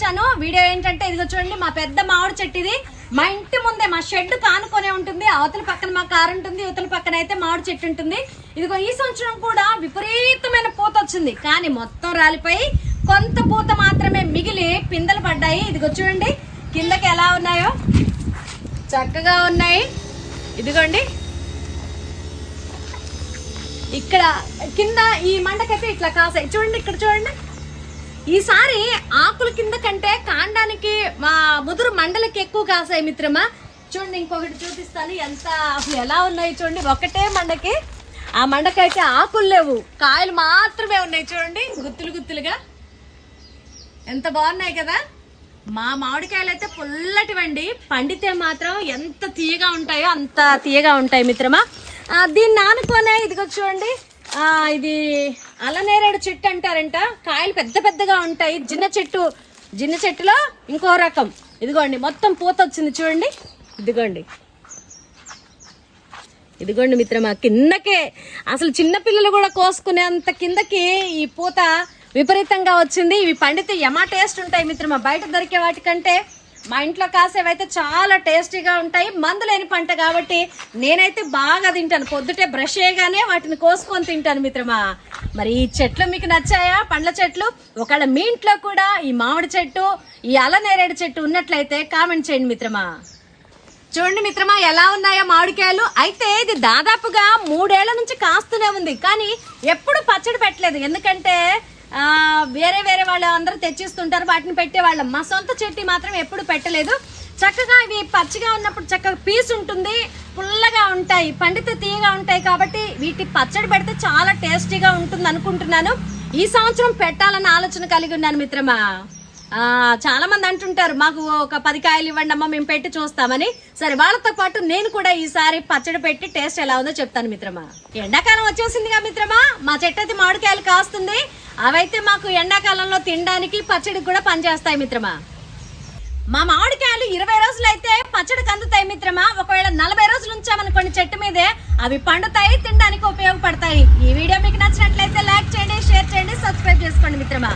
వచ్చాను. వీడియో ఏంటంటే ఇదిగో చూడండి మా పెద్ద మామిడి చెట్టు ఇది మా ఇంటి ముందే మా షెడ్ కానుకొనే ఉంటుంది. అవతల పక్కన మా కారు ఉంటుంది. ఇవతల పక్కన అయితే మామిడి చెట్టు ఉంటుంది. ఇదిగో ఈ సంవత్సరం కూడా విపరీతమైన పూత వచ్చింది. కానీ మొత్తం రాలిపోయి కొంత పూత మాత్రమే మిగిలి పిందెలు పడ్డాయి. ఇదిగో చూడండి కిందకి ఎలా ఉన్నాయో. చక్కగా ఉన్నాయి. ఇదిగోండి. ఇక్కడ కింద ఈ మండకైతే ఇట్లా కాసాయి. చూడండి ఇక్కడ చూడండి. ఈసారి ఆకుల కింద కంటే కాండానికి మా ముదురు మండలకి ఎక్కువ కాసాయి మిత్రమా? చూడండి ఇంకొకటి చూపిస్తాను. ఎంత అసలు ఎలా ఉన్నాయి చూడండి. ఒకటే మండకి ఆ మండకైతే ఆకులు లేవు. కాయలు మాత్రమే ఉన్నాయి చూడండి గుత్తులు గుత్తులుగా. ఎంత బాగున్నాయి కదా? మా మామిడికాయలు అయితే పుల్లటివండి. పండితే మాత్రం ఎంత తీయగా ఉంటాయో అంత తీయగా ఉంటాయి మిత్రమా. దీన్ని నానుకోనే ఇదిగో చూడండి. ఇది అల్లనేరేడు చెట్టు అంటారంట. కాయలు పెద్ద పెద్దగా ఉంటాయి. జిన్న చెట్టు జిన్న చెట్టులో ఇంకో రకం. ఇదిగోండి మొత్తం పూత వచ్చింది చూడండి. ఇదిగోండి. ఇదిగోండి మిత్రమా కిందకే. అసలు చిన్నపిల్లలు కూడా కోసుకునేంత కిందకి ఈ పూత విపరీతంగా వచ్చింది. ఇవి పండితే యమా టేస్ట్ ఉంటాయి మిత్రమా. బయట దొరికే వాటికంటే మా ఇంట్లో కాసేవైతే చాలా టేస్టీగా ఉంటాయి మందు లేని పంట కాబట్టి నేనైతే బాగా తింటాను. పొద్దుటే బ్రష్ చేయగానే వాటిని కోసుకొని తింటాను మిత్రమా. మరి ఈ చెట్లు మీకు నచ్చాయా? పండ్ల చెట్లు? ఒకవేళ మీ ఇంట్లో కూడా ఈ మామిడి చెట్టు ఈ అలనేరేడు చెట్టు ఉన్నట్లయితే కామెంట్ చేయండి మిత్రమా. చూడండి మిత్రమా ఎలా ఉన్నాయో మామిడికాయలు. అయితే ఇది దాదాపుగా మూడేళ్ళ నుంచి కాస్తూనే ఉంది. కానీ ఎప్పుడు పచ్చడి పెట్టలేదు. ఎందుకంటే వేరే వాళ్ళు అందరూ తెచ్చిస్తుంటారు వాటిని పెట్టేవాళ్ళం. మా సొంత చెట్టు మాత్రం ఎప్పుడు పెట్టలేదు. చక్కగా ఇవి పచ్చిగా ఉన్నప్పుడు చక్కగా పీస్ ఉంటుంది పుల్లగా ఉంటాయి పండితే తీయగా ఉంటాయి కాబట్టి వీటి పచ్చడి పెడితే చాలా టేస్టీగా ఉంటుంది అనుకుంటున్నాను ఈ సంవత్సరం పెట్టాలన్న ఆలోచన కలిగి ఉన్నాను మిత్రమా? చాలా మంది అంటుంటారు మాకు ఒక పది కాయలు ఇవ్వండి అమ్మ మేము పెట్టి చూస్తామని. సరే వాళ్ళతో పాటు నేను కూడా ఈసారి పచ్చడి పెట్టి టేస్ట్ ఎలా ఉందో చెప్తాను మిత్రమా. ఎండాకాలం వచ్చేసిందిగా మిత్రమా. మా చెట్టు అయితే మామిడికాయలు కాస్తుంది. అవైతే మాకు ఎండాకాలంలో తినడానికి పచ్చడికి కూడా పనిచేస్తాయి మిత్రమా. మా మామిడికాయలు ఇరవై రోజులు అయితే పచ్చడికి అందుతాయి మిత్రమా. ఒకవేళ నలభై రోజులు ఉంచామనుకోండి చెట్టు మీదే అవి పండుతాయి తినడానికి ఉపయోగపడతాయి. ఈ వీడియో మీకు నచ్చినట్లయితే లైక్ చేయండి షేర్ చేయండి సబ్స్క్రైబ్ చేసుకోండి మిత్రమా.